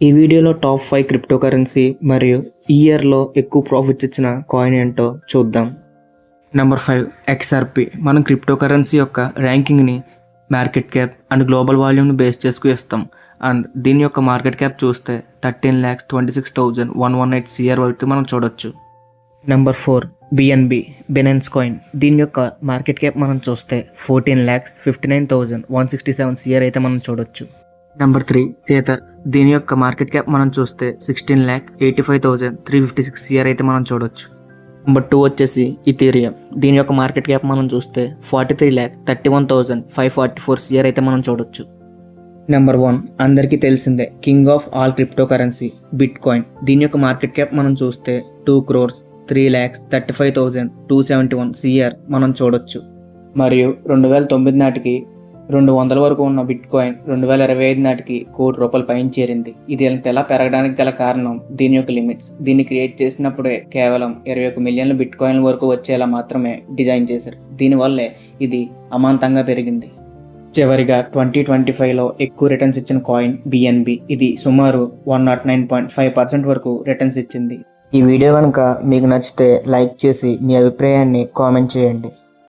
ఈ వీడియోలో top five crypto currency మరియు ఇయర్లో ఎక్కువ ప్రాఫిట్స్ ఇచ్చిన కాయిన్ ఏంటో చూద్దాం. నెంబర్ ఫైవ్ ఎక్స్ఆర్పి మనం క్రిప్టో కరెన్సీ యొక్క ర్యాంకింగ్ని మార్కెట్ క్యాప్ అండ్ గ్లోబల్ వాల్యూమ్ని బేస్ చేసుకుని ఇస్తాం అండ్ దీని యొక్క మార్కెట్ క్యాప్ చూస్తే thirteen lakhs twenty six thousand one one eight CR వరకు మనం చూడొచ్చు. Number four BNB Binance coin దీని యొక్క మార్కెట్ క్యాప్ మనం చూస్తే fourteen lakhs fifty nine thousand one sixty seven CR అయితే మనం చూడొచ్చు. నెంబర్ త్రీ థియేటర్ దీని యొక్క మార్కెట్ క్యాప్ మనం చూస్తే sixteen lakh eighty five thousand three fifty six year అయితే మనం చూడొచ్చు. నెంబర్ టూ వచ్చేసి ఇథీరియం దీని యొక్క మార్కెట్ క్యాప్ మనం చూస్తే forty three lakh thirty one thousand five forty four CR అయితే మనం చూడొచ్చు. నెంబర్ వన్ అందరికీ తెలిసిందే king of all crypto currency bitcoin దీని యొక్క మార్కెట్ క్యాప్ మనం చూస్తే two crores three lakhs thirty five thousand two seventy one CR మనం చూడొచ్చు. మరియు రెండు వేల తొమ్మిది నాటికి రెండు వందల వరకు ఉన్న బిట్ కాయిన్ రెండు వేల ఇరవై ఐదు నాటికి కోటి రూపాయలు పైన చేరింది. ఇది ఎలా పెరగడానికి గల కారణం దీని యొక్క లిమిట్స్. దీన్ని క్రియేట్ చేసినప్పుడే కేవలం ఇరవై ఒక మిలియన్ల బిట్ కాయిన్ వరకు వచ్చేలా మాత్రమే డిజైన్ చేశారు. దీనివల్లే ఇది అమాంతంగా పెరిగింది. చివరిగా ట్వంటీ ట్వంటీ ఫైవ్లో ఎక్కువ రిటర్న్స్ ఇచ్చిన కాయిన్ బిఎన్బి ఇది సుమారు one naught nine point five percent వరకు రిటర్న్స్ ఇచ్చింది. ఈ వీడియో కనుక మీకు నచ్చితే లైక్ చేసి మీ అభిప్రాయాన్ని కామెంట్ చేయండి.